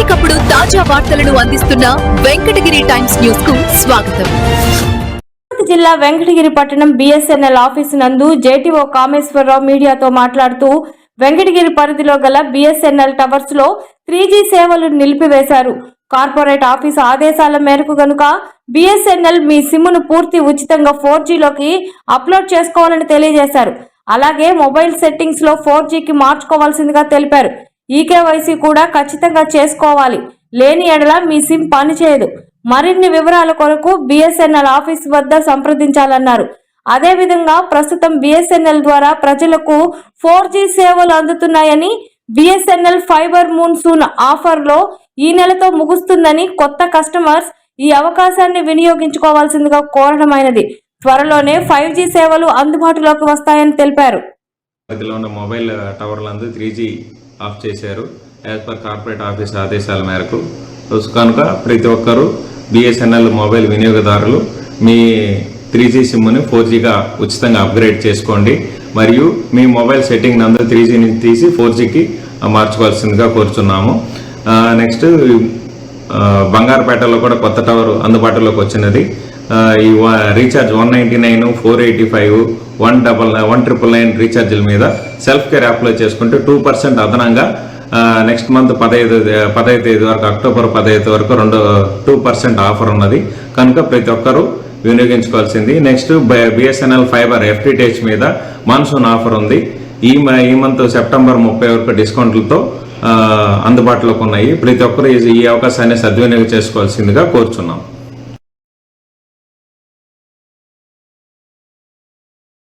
ఎప్పటికప్పుడు తాజా వార్తలను అందిస్తున్న వెంకటగిరి టైమ్స్ న్యూస్కు స్వాగతం జిల్లా వెంకటగిరి పట్టణం బిఎస్ఎన్ఎల్ ఆఫీసు నందు జేటీఓ కామేశ్వరరావు మీడియాతో మాట్లాడుతూ వెంకటగిరి పరిధిలో గల బిఎస్ఎన్ఎల్ టవర్స్లో త్రీ సేవలు నిలిపివేశారు. కార్పొరేట్ ఆఫీసు ఆదేశాల మేరకు గనుక బిఎస్ఎన్ఎల్ మీ సిమ్ను పూర్తి ఉచితంగా ఫోర్ జీలోకి అప్లోడ్ చేసుకోవాలని తెలియజేశారు. అలాగే మొబైల్ సెట్టింగ్స్లో ఫోర్ జీకి మార్చుకోవాల్సిందిగా తెలిపారు. ఈకేవైసీ కూడా ఖచ్చితంగా చేసుకోవాలి. లేని ఎడల మీ సిమ్ పనిచేయదు మరిన్ని వివరాల కొరకు బిఎస్ఎన్ఎల్ ఆఫీస్ వద్ద సంప్రదించాలన్నారు. అదేవిధంగా ప్రస్తుతం బిఎస్ఎన్ఎల్ ద్వారా ప్రజలకు ఫోర్ జీ సేవలు అందుతున్నాయని బిఎస్ఎన్ఎల్ ఫైబర్ మూన్సూన్ ఆఫర్లో ఈ నెలతో ముగుస్తుందని కొత్త కస్టమర్స్ ఈ అవకాశాన్ని వినియోగించుకోవాల్సిందిగా కోరడమైనది. త్వరలోనే ఫైవ్ జీ సేవలు అందుబాటులోకి వస్తాయని తెలిపారు. మొబైల్ టవర్లందు త్రీ జీ ఆఫ్ చేశారు. యాజ్ పర్ కార్పొరేట్ ఆఫీస్ ఆదేశాల మేరకు. కనుక ప్రతి ఒక్కరూ బిఎస్ఎన్ఎల్ మొబైల్ వినియోగదారులు మీ త్రీ జీ సిమ్ని ఫోర్ జీగా ఉచితంగా అప్గ్రేడ్ చేసుకోండి. మరియు మీ మొబైల్ సెట్టింగ్ నందు త్రీ జీని తీసి ఫోర్ జీకి మార్చుకోవాల్సిందిగా కోరుచున్నాము. నెక్స్ట్ బంగారుపేటలో కూడా కొత్త టవర్ అందుబాటులోకి వచ్చినది. ఈ recharge one ninety nine four eighty five one double one triple nine రీఛార్జ్ల మీద సెల్ఫ్ కేర్ అప్లై చేసుకుంటే టూ పర్సెంట్ అదనంగా నెక్స్ట్ మంత్ పదహైదు పదహైదు తేదీ వరకు అక్టోబర్ పదహైదు వరకు రెండు టూ పర్సెంట్ ఆఫర్ ఉన్నది. కనుక ప్రతి ఒక్కరూ వినియోగించుకోవాల్సింది. నెక్స్ట్ బిఎస్ఎన్ఎల్ ఫైబర్ ఎఫ్టీటీహెచ్ మీద మాన్సూన్ ఆఫర్ ఉంది. ఈ మ- ఈ మంత్ సెప్టెంబర్ ముప్పై వరకు డిస్కౌంట్లతో అందుబాటులోకి ఉన్నాయి. ప్రతి ఒక్కరు ఈ- ఈ అవకాశాన్ని సద్వినియోగం చేసుకోవాల్సిందిగా కోరుచున్నాం.